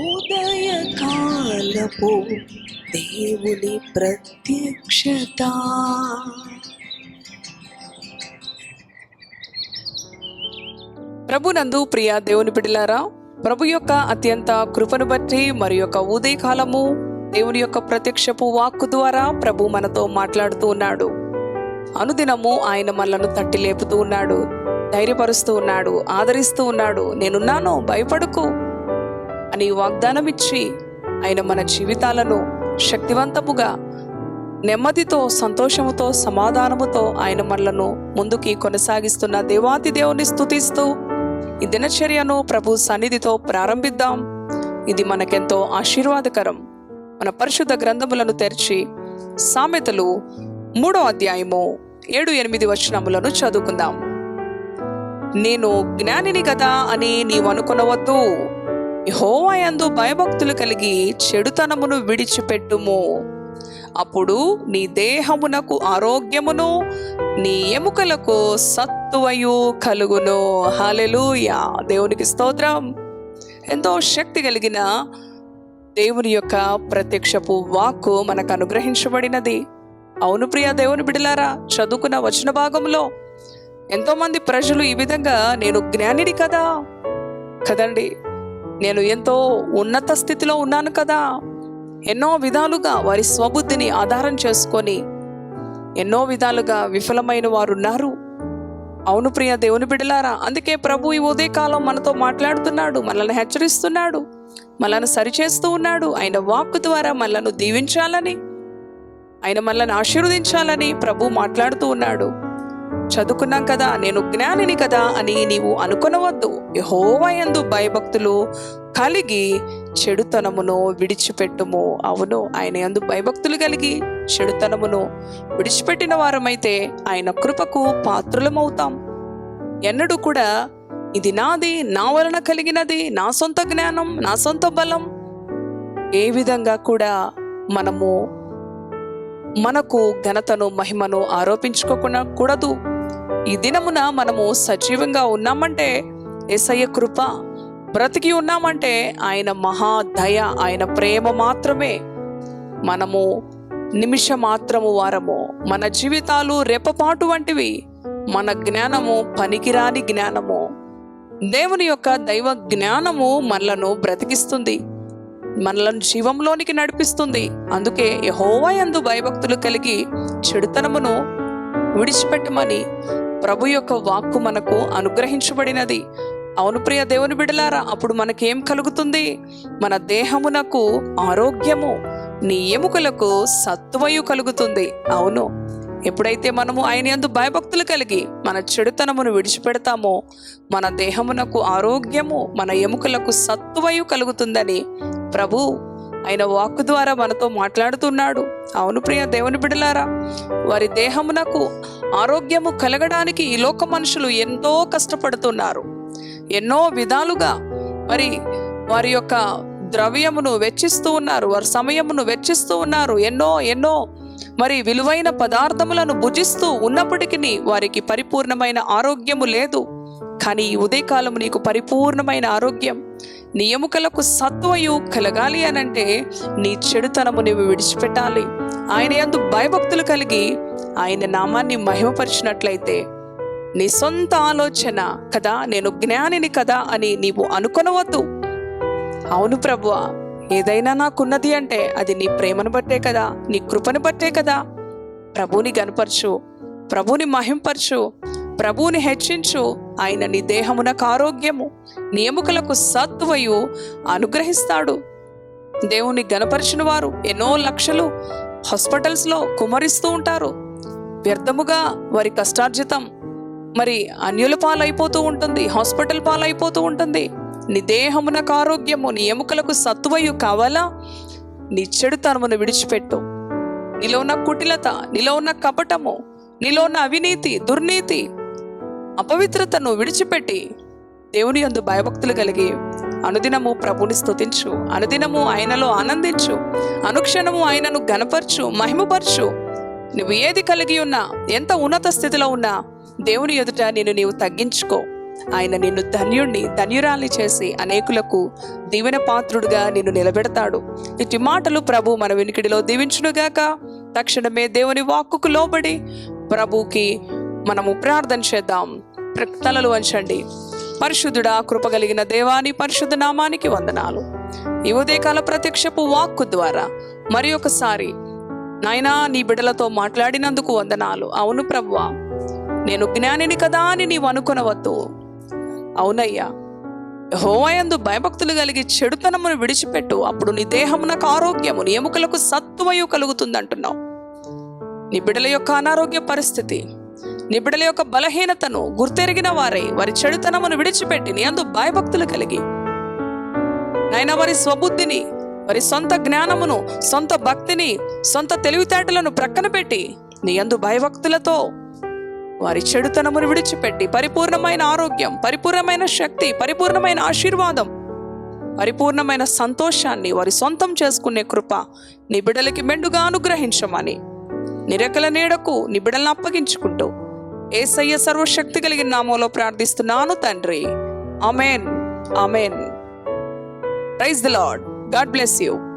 ఉదయకాలపు దేవుని ప్రత్యక్షత. ప్రభునందు ప్రియ దేవుని బిడ్డలారా ప్రభు యొక్క అత్యంత కృపను బట్టి మరి యొక్క ఉదయకాలము దేవుని యొక్క ప్రత్యక్షపు వాక్కు ద్వారా ప్రభు మనతో మాట్లాడుతూ ఉన్నాడు. అనుదినము ఆయన మనలను తట్టి లేపుతూ ఉన్నాడు ధైర్యపరుస్తూ ఉన్నాడు ఆదరిస్తూ ఉన్నాడు. నేనున్నాను భయపడుకు. అని వాగ్దానం ఇచ్చి ఆయన మన జీవితాలను శక్తివంతముగా నెమ్మదితో సంతోషముతో సమాధానముతో ఆయన మనలను ముందుకి కొనసాగిస్తున్న దేవాతి దేవుని స్థుతిస్తూ ఈ దినచర్యను ప్రభు సన్నిధితో ప్రారంభిద్దాం. ఇది మనకెంతో ఆశీర్వాదకరం. మన పరిశుద్ధ గ్రంథములను తెరిచి సామెతలు మూడో అధ్యాయము ఏడు ఎనిమిది వచనములను చదువుకుందాం. నేను జ్ఞానిని కదా అని నీవు అనుకునవద్దు. యెహోవాయందు భయభక్తులు కలిగి చెడుతనమును విడిచిపెట్టుము. అప్పుడు నీ దేహమునకు ఆరోగ్యమును నీ ఎముకలకు సత్తువయు కలుగును. హలెలుయా దేవునికి స్తోత్రం. ఎంతో శక్తి కలిగిన దేవుని యొక్క ప్రత్యక్షపు వాక్కు మనకు అనుగ్రహించబడినది. అవును ప్రియ దేవుని బిడలారా చదువుకున్న వచన భాగంలో ఎంతోమంది ప్రజలు ఈ విధంగా నేను జ్ఞానిని కదా? కదండి. నేను ఎంతో ఉన్నత స్థితిలో ఉన్నాను కదా. ఎన్నో విధాలుగా వారి స్వబుద్ధిని ఆధారం చేసుకొని ఎన్నో విధాలుగా విఫలమైన వారు ఉన్నారు అవును ప్రియ దేవుని బిడలారా అందుకే ప్రభు ఈ ఉదయకాలం మనతో మాట్లాడుతున్నాడు మనల్ని హెచ్చరిస్తున్నాడు మనల్ని సరిచేస్తూ ఉన్నాడు. ఆయన వాక్కు ద్వారా మనల్ని దీవించాలని ఆయన మనల్ని ఆశీర్వదించాలని ప్రభు మాట్లాడుతూ ఉన్నాడు. చదువుకున్నాం కదా నేను జ్ఞానిని కదా అని నీవు అనుకొనవద్దు. యహోవయందు భయభక్తులు కలిగి చెడుతనమును విడిచిపెట్టుము. అవును ఆయన యందు భయభక్తులు కలిగి చెడుతనమును విడిచిపెట్టిన వారమైతే ఆయన కృపకు పాత్రులమవుతాం. ఎన్నడూ కూడా ఇది నాది నా వలన కలిగినది నా సొంత జ్ఞానం నా సొంత బలం. ఏ విధంగా కూడా మనము మనకు ఘనతను మహిమను ఆరోపించుకోకుండా కూడదు. ఈ దినమున మనము సజీవంగా ఉన్నామంటే ఏసయ్య కృప బ్రతికి ఉన్నామంటే ఆయన మహా దయ ఆయన ప్రేమ మాత్రమే. మనము నిమిష మాత్రము వారము మన జీవితాలు రెప్పపాటు వంటివి మన జ్ఞానము పనికిరాని జ్ఞానము. దేవుని యొక్క దైవ జ్ఞానము మనలను బ్రతికిస్తుంది మనలను జీవంలోనికి నడిపిస్తుంది. అందుకే యహోవా యందు భయభక్తులు కలిగి చెడుతనమును విడిచిపెట్టమని ప్రభు యొక్క వాక్కు మనకు అనుగ్రహించబడినది. అవును ప్రియ దేవుని బిడలారా అప్పుడు మనకేం కలుగుతుంది? మన దేహమునకు ఆరోగ్యము నీ ఎముకలకు సత్వయు కలుగుతుంది. అవును. ఎప్పుడైతే మనము ఆయన ఎందు భయభక్తులు కలిగి మన చెడుతనమును విడిచిపెడతామో మన దేహమునకు ఆరోగ్యము మన ఎముకలకు సత్వయు కలుగుతుందని ప్రభు ఆయన వాక్కు ద్వారా మనతో మాట్లాడుతున్నాడు. అవును ప్రియ దేవుని బిడలారా వారి దేహమునకు ఆరోగ్యము కలగడానికి ఈ లోక మనుషులు ఎంతో కష్టపడుతున్నారు. ఎన్నో విధాలుగా మరి వారి యొక్క ద్రవ్యమును వెచ్చిస్తూ ఉన్నారు వారి సమయమును వెచ్చిస్తూ ఉన్నారు. ఎన్నో ఎన్నో మరి విలువైన పదార్థములను భుజిస్తూ ఉన్నప్పటికీ వారికి పరిపూర్ణమైన ఆరోగ్యము లేదు. కానీ ఈ ఉదయకాలము నీకు పరిపూర్ణమైన ఆరోగ్యం. నీ ఎముకలకు సత్వయు కలగాలి అనంటే నీ చెడుతనము నీవు విడిచిపెట్టాలి. ఆయన యందు భయభక్తులు కలిగి ఆయన నామాన్ని మహిమపరిచినట్లయితే నీ సొంత ఆలోచన కదా నేను జ్ఞానిని కదా అని నీవు అనుకొనవద్దు. అవును ప్రభు ఏదైనా నాకున్నది అంటే అది నీ ప్రేమను బట్టే కదా నీ కృపను బట్టే కదా. ప్రభుని గనపరచు ప్రభుని మహింపరచు ప్రభువుని హెచ్చించు. ఆయన నీ దేహమునకు ఆరోగ్యము నియముకులకు సత్వయు అనుగ్రహిస్తాడు. దేవుని గనపరిచిన వారు ఎన్నో లక్షలు హాస్పిటల్స్లో కుమరిస్తూ ఉంటారు. వ్యర్థముగా వారి కష్టార్జితం మరి అన్యుల పాలైపోతూ ఉంటుంది హాస్పిటల్ పాలైపోతూ ఉంటుంది. నీ దేహమునకు ఆరోగ్యము నీ ఎముకలకు సత్వయు కావాలా నీ చెడుతనమును విడిచిపెట్టు. నీలో ఉన్న కుటిలత నీలో ఉన్న కపటము నీలో ఉన్న అవినీతి దుర్నీతి అపవిత్రతను విడిచిపెట్టి దేవుని యందు భయభక్తులు కలిగి అనుదినము ప్రభుని స్థుతించు అనుదినము ఆయనలో ఆనందించు. అనుక్షణము ఆయనను గనపరచు మహిమపరచు. నువ్వు ఏది కలిగి ఉన్నా ఎంత ఉన్నత స్థితిలో ఉన్నా దేవుని ఎదుట నేను నీవు తగ్గించుకో. ఆయన నిన్ను ధన్యుణ్ణి ధన్యురాల్ని చేసి అనేకులకు దీవెన పాత్రుడుగా నిన్ను నిలబెడతాడు. ఇటు మాటలు ప్రభు మన వినికిడిలో దీవించునుగాక. తక్షణమే దేవుని వాక్కుకు లోబడి ప్రభుకి మనము ప్రార్థన చేద్దాం. తలలు వంచండి. పరిశుద్ధుడా కృపగలిగిన దేవాని పరిశుద్ధ నామానికి వందనాలు. ఈ ఉదయకాల ప్రత్యక్షపు వాక్కు ద్వారా మరి ఒకసారి నాయనా నీ బిడ్డలతో మాట్లాడినందుకు వందనాలు. అవును ప్రవ్వా నేను జ్ఞానిని కదా అని నీవు అనుకునవద్దు. అవునయ్యా హోవయందు భయభక్తులు కలిగి చెడుతనమును విడిచిపెట్టు. అప్పుడు నీ దేహమునకు ఆరోగ్యము నీ ఎముకలకు సత్వయు కలుగుతుందంటున్నావు. నీ బిడ్డల యొక్క అనారోగ్య పరిస్థితి నీ బిడ్డల యొక్క బలహీనతను గుర్తెరిగిన వారై వారి చెడుతనమును విడిచిపెట్టి నీ అందు భయభక్తులు కలిగి. నైనా వారి స్వబుద్ధిని వారి సొంత జ్ఞానమును సొంత భక్తిని సొంత తెలివితేటలను ప్రక్కన పెట్టి నీ అందు భయభక్తులతో వారి చెడుతనమును విడిచిపెట్టి పరిపూర్ణమైన ఆరోగ్యం పరిపూర్ణమైన శక్తి పరిపూర్ణమైన ఆశీర్వాదం పరిపూర్ణమైన సంతోషాన్ని వారి సొంతం చేసుకునే కృప నీ బిడ్డలకి మెండుగా అనుగ్రహించమని. నిరకల నీడకు నీ బిడ్డలను అప్పగించుకుంటూ ఏసయ్య సర్వశక్తి కలిగిన నామంలో ప్రార్థిస్తున్నాను తండ్రి. Amen. Amen. Praise the lord. God bless you.